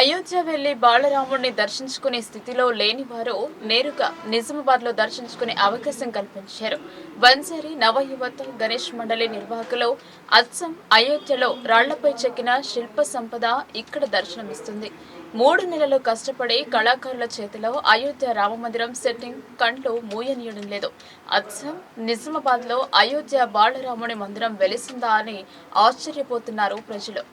అయోధ్య వెళ్ళి బాలరాముడిని దర్శించుకునే స్థితిలో లేని వారు నేరుగా నిజామాబాద్లో దర్శించుకునే అవకాశం కల్పించారు. బంజారి నవయువత గణేష్ మండలి నిర్వాహకులు అచ్చం అయోధ్యలో రాళ్ళపై చెక్కిన శిల్ప సంపద ఇక్కడ దర్శనమిస్తుంది. మూడు నెలలు కష్టపడి కళాకారుల చేతిలో అయోధ్య రామమందిరం సెట్టింగ్ కంట్లో మూయనీయడం లేదు. అచ్చం నిజామాబాద్లో అయోధ్య బాలరాముని మందిరం వెలిసిందా అని ఆశ్చర్యపోతున్నారు ప్రజలు.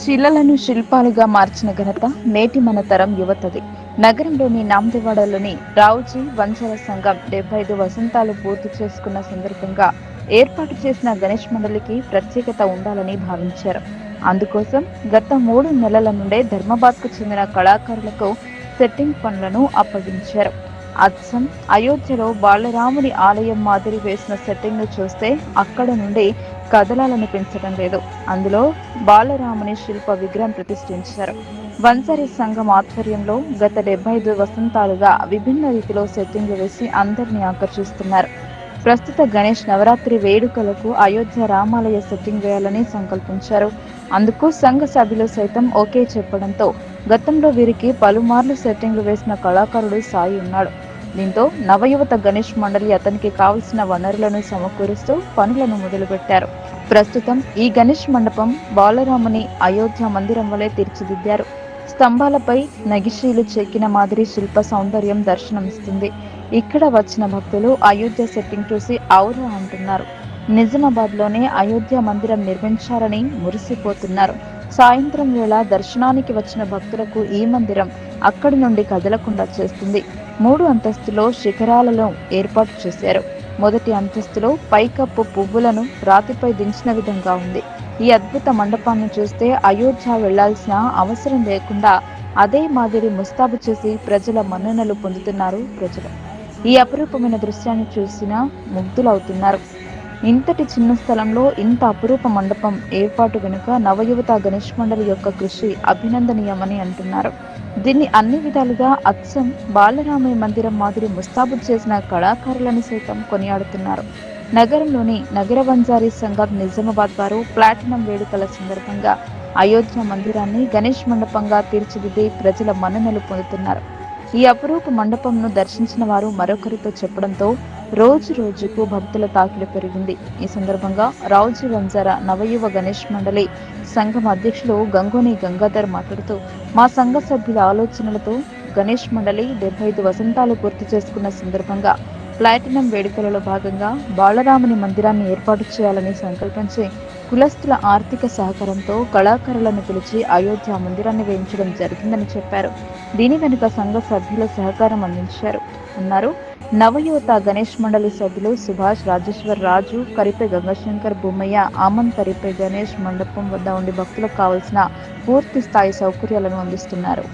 శిలలను శిల్పాలుగా మార్చిన ఘనత నేటి మన తరం యువతది. నగరంలోని నామదేవాడలోని రావుజీ వంచర సంఘం డెబ్బై ఐదు వసంతాలు పూర్తి చేసుకున్న సందర్భంగా ఏర్పాటు చేసిన గణేష్ మండలికి ప్రత్యేకత ఉండాలని భావించారు. అందుకోసం గత మూడు నెలల నుండే ధర్మాబాద్కు చెందిన కళాకారులకు సెట్టింగ్ పనులను అప్పగించారు. అచ్చం అయోధ్యలో బాలరాముని ఆలయం మాదిరి వేసిన సెట్టింగ్ను చూస్తే అక్కడ నుండి కదలాలనిపించడం లేదు. అందులో బాలరాముని శిల్ప విగ్రహం ప్రతిష్ఠించారు. వంసరి సంఘం ఆధ్వర్యంలో గత డెబ్బై ఐదు వసంతాలుగా విభిన్న రీతిలో సెట్టింగ్లు వేసి అందరినీ ఆకర్షిస్తున్నారు. ప్రస్తుత గణేష్ నవరాత్రి వేడుకలకు అయోధ్య రామాలయ సెట్టింగ్ వేయాలని సంకల్పించారు. అందుకు సంఘ సభ్యులు సైతం ఓకే చెప్పడంతో గతంలో వీరికి పలుమార్లు సెట్టింగ్లు వేసిన కళాకారుడు సాయి ఉన్నాడు. దీంతో నవయువత గణేష్ మండలి అతనికి కావలసిన వనరులను సమకూరుస్తూ పనులను మొదలుపెట్టారు. ప్రస్తుతం ఈ గణేష్ మండపం బాలరాముని అయోధ్య మందిరం వలె తీర్చిదిద్దారు. స్తంభాలపై నగిశీలు చెక్కిన మాదిరి శిల్ప సౌందర్యం దర్శనమిస్తుంది. ఇక్కడ వచ్చిన భక్తులు అయోధ్య సెట్టింగ్ చూసి ఔరా అంటున్నారు. నిజామాబాద్లోనే అయోధ్య మందిరం నిర్మించారని మురిసిపోతున్నారు. సాయంత్రం వేళ దర్శనానికి వచ్చిన భక్తులకు ఈ మందిరం అక్కడి నుండి కదలకుండా చేస్తుంది. మూడు అంతస్తులో శిఖరాలలో ఏర్పాటు చేశారు. మొదటి అంతస్తులో పైకప్పు పువ్వులను రాతిపై దించిన విధంగా ఉంది. ఈ అద్భుత మండపాన్ని చూస్తే అయోధ్య వెళ్ళాల్సిన అవసరం లేకుండా అదే మాదిరి ముస్తాబు చేసి ప్రజల మన్ననలు పొందుతున్నారు ప్రజలు. ఈ అపురూపమైన దృశ్యాన్ని చూసిన ముగ్ధులవుతున్నారు. ఇంతటి చిన్న స్థలంలో ఇంత అపురూప మండపం ఏర్పాటు వెనుక నవయువత గణేష్ మండలి యొక్క కృషి అభినందనీయమని అంటున్నారు. దీన్ని అన్ని విధాలుగా అచ్చం బాలరామయ్య మందిరం మాదిరి ముస్తాబు చేసిన కళాకారులను సైతం కొనియాడుతున్నారు. నగరంలోని నగర వంజారీ సంఘం నిజామాబాద్ వారు ప్లాటినం వేడుకల సందర్భంగా అయోధ్య మందిరాన్ని గణేష్ మండపంగా తీర్చిదిద్ది ప్రజల మన్ననలు పొందుతున్నారు. ఈ అపురూప మండపంను దర్శించిన వారు మరొకరితో చెప్పడంతో రోజు రోజుకు భక్తుల తాకిడి పెరిగింది. ఈ సందర్భంగా రావుజీ వంజారా నవయువ గణేష్ మండలి సంఘం అధ్యక్షులు గంగోని గంగాధర్ మాట్లాడుతూ మా సంఘ సభ్యుల ఆలోచనలతో గణేష్ మండలి డెబ్బై ఐదు వసంతాలు పూర్తి చేసుకున్న సందర్భంగా ప్లాటినం వేడుకలలో భాగంగా బాలరాముని మందిరాన్ని ఏర్పాటు చేయాలని సంకల్పించి కులస్తుల ఆర్థిక సహకారంతో కళాకారులను పిలిచి అయోధ్య మందిరాన్ని వేయించడం జరిగిందని చెప్పారు. దీని వెనుక సంఘ సభ్యుల సహకారం అందించారు అన్నారు. నవయువత గణేష్ మండలి సభ్యులు సుభాష్ రాజేశ్వర్ రాజు కరిపే గంగశంకర్ బొమ్మయ్య ఆమన్ కరిపే గణేష్ మండపం వద్ద ఉండి భక్తులకు కావలసిన పూర్తి స్థాయి సౌకర్యాలను అందిస్తున్నారు.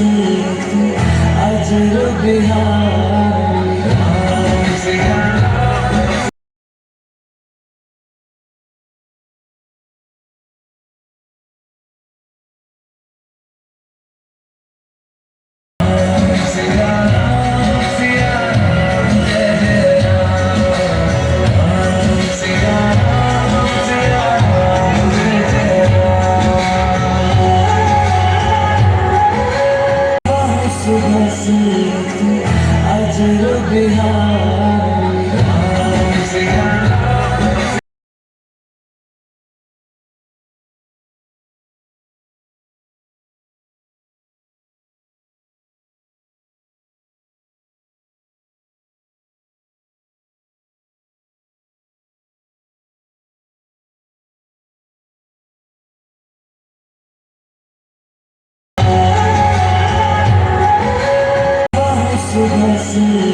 see, I do be high. to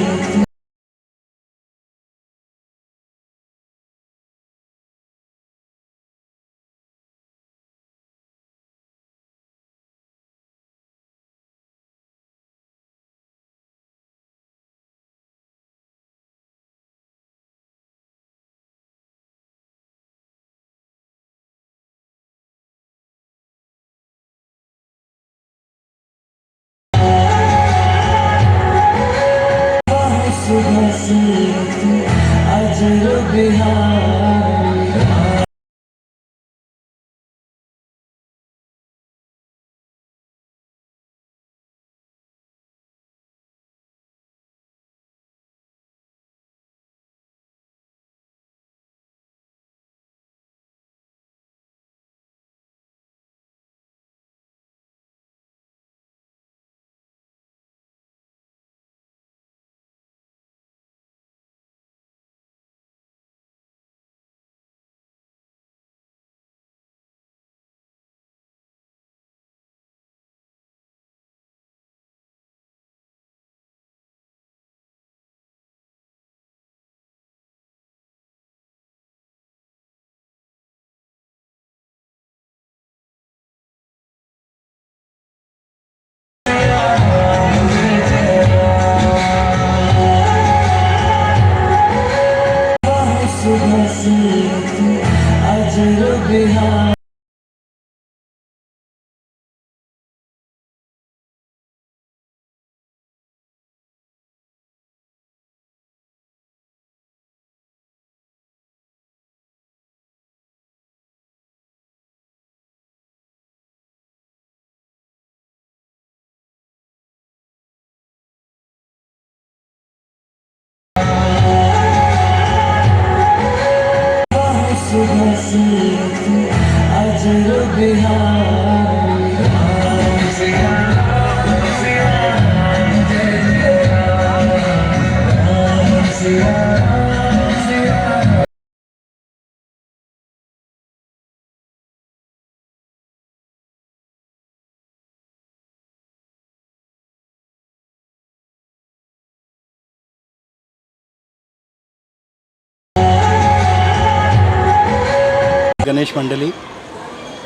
Ganesh మండలి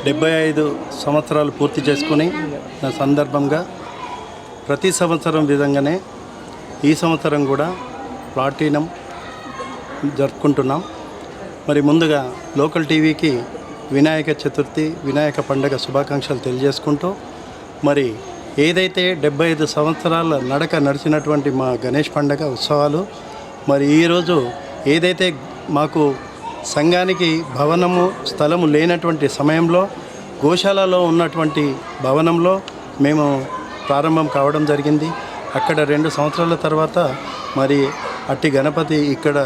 డెబ్బై ఐదు సంవత్సరాలు పూర్తి చేసుకుని నా సందర్భంగా ప్రతి సంవత్సరం విధంగానే ఈ సంవత్సరం కూడా ప్లాటినం జరుపుకుంటున్నాం. మరి ముందుగా లోకల్ టీవీకి వినాయక చతుర్థి వినాయక పండుగ శుభాకాంక్షలు తెలియజేసుకుంటూ మరి ఏదైతే డెబ్బై ఐదు సంవత్సరాల నడక నడిచినటువంటి మా గణేష్ పండుగ ఉత్సవాలు మరి ఈరోజు ఏదైతే మాకు సంఘానికి భవనము స్థలము లేనటువంటి సమయంలో గోశాలలో ఉన్నటువంటి భవనంలో మేము ప్రారంభం కావడం జరిగింది. అక్కడ రెండు సంవత్సరాల తర్వాత మరి అట్టి గణపతి ఇక్కడ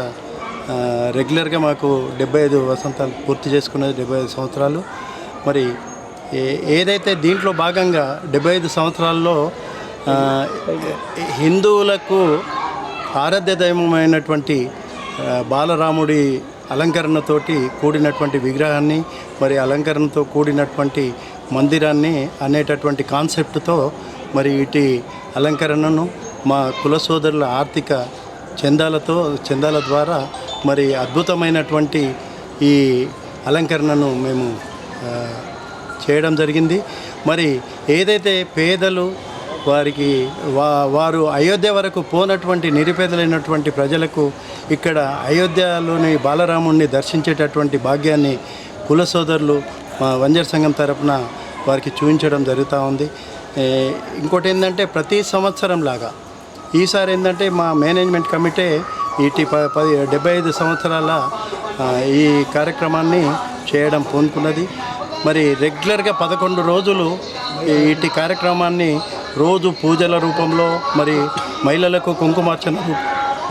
రెగ్యులర్గా మాకు డెబ్బై ఐదు వసంతాలు పూర్తి చేసుకున్నది డెబ్బై ఐదు సంవత్సరాలు. మరి ఏ ఏదైతే దీంట్లో భాగంగా డెబ్బై ఐదు సంవత్సరాల్లో హిందువులకు ఆరాధ్య దైవమైనటువంటి బాలరాముడి అలంకరణతోటి కూడినటువంటి విగ్రహాన్ని మరి అలంకరణతో కూడినటువంటి మందిరాన్ని అనేటటువంటి కాన్సెప్ట్తో మరి ఇటు అలంకరణను మా కుల సోదరుల ఆర్థిక చందాలతో చందాల ద్వారా మరి అద్భుతమైనటువంటి ఈ అలంకరణను మేము చేయడం జరిగింది. మరి ఏదైతే పేదలు వారికి వా వారు అయోధ్య వరకు పోనటువంటి నిరుపేదలైనటువంటి ప్రజలకు ఇక్కడ అయోధ్యలోని బాలరాముణ్ణి దర్శించేటటువంటి భాగ్యాన్ని కుల సోదరులు మా వంజర్ సంఘం తరపున వారికి చూపించడం జరుగుతూ ఉంది. ఇంకోటి ఏంటంటే ప్రతి సంవత్సరం లాగా ఈసారి ఏంటంటే మా మేనేజ్మెంట్ కమిటీ ఇటు ప పది డెబ్బై ఐదు సంవత్సరాల ఈ కార్యక్రమాన్ని చేయడం పూనుకున్నది. మరి రెగ్యులర్గా పదకొండు రోజులు ఇటీ ఇటు కార్యక్రమాన్ని రోజు పూజల రూపంలో మరి మహిళలకు కుంకుమార్చన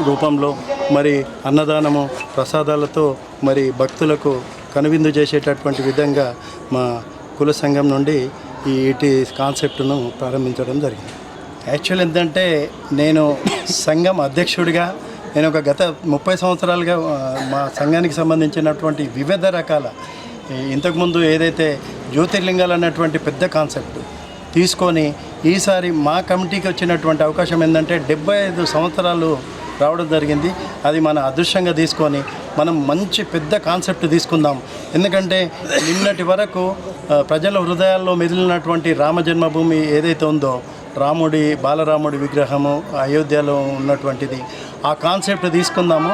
రూపంలో మరి అన్నదానము ప్రసాదాలతో మరి భక్తులకు కనువిందు చేసేటటువంటి విధంగా మా కుల సంఘం నుండి ఈ ఇటు కాన్సెప్ట్ను ప్రారంభించడం జరిగింది. యాక్చువల్ ఏంటంటే నేను సంఘం అధ్యక్షుడిగా నేను ఒక గత ముప్పై సంవత్సరాలుగా మా సంఘానికి సంబంధించినటువంటి వివిధ రకాల ఇంతకుముందు ఏదైతే జ్యోతిర్లింగాలు అన్నటువంటి పెద్ద కాన్సెప్ట్ తీసుకొని ఈసారి మా కమిటీకి వచ్చినటువంటి అవకాశం ఏంటంటే డెబ్బై ఐదు సంవత్సరాలు రావడం జరిగింది. అది మన అదృష్టంగా తీసుకొని మనం మంచి పెద్ద కాన్సెప్ట్ తీసుకుందాం. ఎందుకంటే నిన్నటి వరకు ప్రజల హృదయాల్లో మెదిలినటువంటి రామ జన్మభూమి ఏదైతే ఉందో రాముడి బాలరాముడి విగ్రహము అయోధ్యలో ఉన్నటువంటిది ఆ కాన్సెప్ట్ తీసుకుందాము.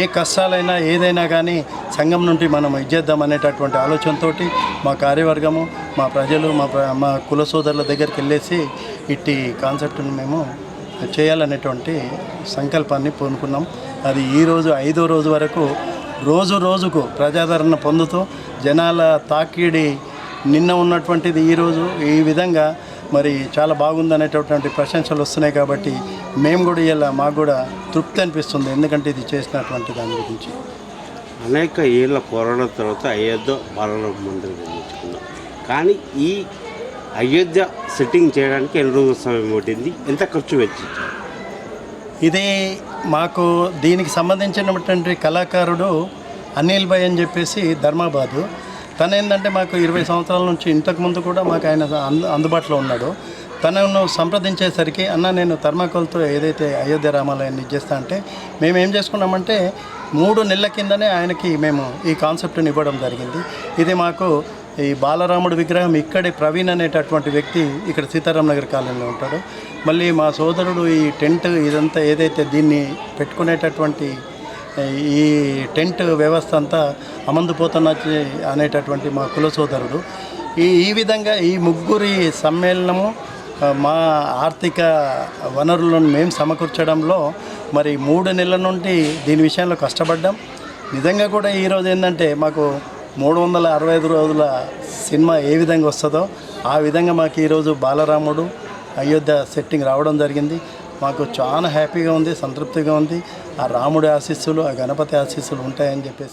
ఏ కష్టాలైనా ఏదైనా కానీ సంఘం నుండి మనం ఇచ్చేద్దాం అనేటటువంటి ఆలోచనతోటి మా కార్యవర్గము మా ప్రజలు మా మా కుల సోదరుల దగ్గరికి వెళ్ళేసి ఇట్టి కాన్సెప్ట్ను మేము చేయాలనేటువంటి సంకల్పాన్ని పూనుకున్నాం. అది ఈరోజు ఐదో రోజు వరకు రోజు రోజుకు ప్రజాదరణ పొందుతూ జనాల తాకిడి నిన్న ఉన్నటువంటిది ఈరోజు ఈ విధంగా మరి చాలా బాగుందనేటటువంటి ప్రశంసలు వస్తున్నాయి కాబట్టి మేము కూడా ఇలా మాకు కూడా తృప్తి అనిపిస్తుంది ఎందుకంటే ఇది చేసినటువంటి దాని గురించి. అనేక ఏళ్ళ పోరాటం తర్వాత అయోధ్య బాలరామ మందిరం నిర్మించుకున్నాం. కానీ ఈ అయోధ్య సెట్టింగ్ చేయడానికి ఎన్ని రోజుల సమయం పట్టింది? ఎంత ఖర్చు వెచ్చించారు? ఇది మాకు దీనికి సంబంధించినటువంటి కళాకారుడు అనిల్ భాయ్ అని చెప్పేసి ధర్మాబాదు. తను ఏంటంటే మాకు ఇరవై సంవత్సరాల నుంచి ఇంతకుముందు కూడా మాకు ఆయన అందు అందుబాటులో ఉన్నాడు. తనను సంప్రదించేసరికి అన్న నేను థర్మాకోల్తో ఏదైతే అయోధ్య రామాలయాన్ని ఇచ్చేస్తా అంటే మేము ఏం చేసుకున్నామంటే మూడు నెలల కిందనే ఆయనకి మేము ఈ కాన్సెప్ట్ని ఇవ్వడం జరిగింది. ఇది మాకు ఈ బాలరాముడి విగ్రహం ఇక్కడే ప్రవీణ్ అనేటటువంటి వ్యక్తి ఇక్కడ సీతారాం నగర్ కాలనీలో ఉంటాడు. మళ్ళీ మా సోదరుడు ఈ టెంట్ ఇదంతా ఏదైతే దీన్ని పెట్టుకునేటటువంటి ఈ టెంట్ వ్యవస్థ అంతా అమందుపోతున్న అనేటటువంటి మా కుల సోదరుడు. ఈ ఈ విధంగా ఈ ముగ్గురి సమ్మేళనము మా ఆర్థిక వనరులను మేము సమకూర్చడంలో మరి మూడు నెలల నుండి దీని విషయంలో కష్టపడ్డాం. నిజంగా కూడా ఈరోజు ఏంటంటే మాకు మూడు వందల అరవై ఐదు రోజుల సినిమా ఏ విధంగా వస్తుందో ఆ విధంగా మాకు ఈరోజు బాలరాముడు అయోధ్య సెట్టింగ్ రావడం జరిగింది. మాకు చాలా హ్యాపీగా ఉంది సంతృప్తిగా ఉంది. ఆ రాముడి ఆశీస్సులు ఆ గణపతి ఆశీస్సులు ఉంటాయని చెప్పేసి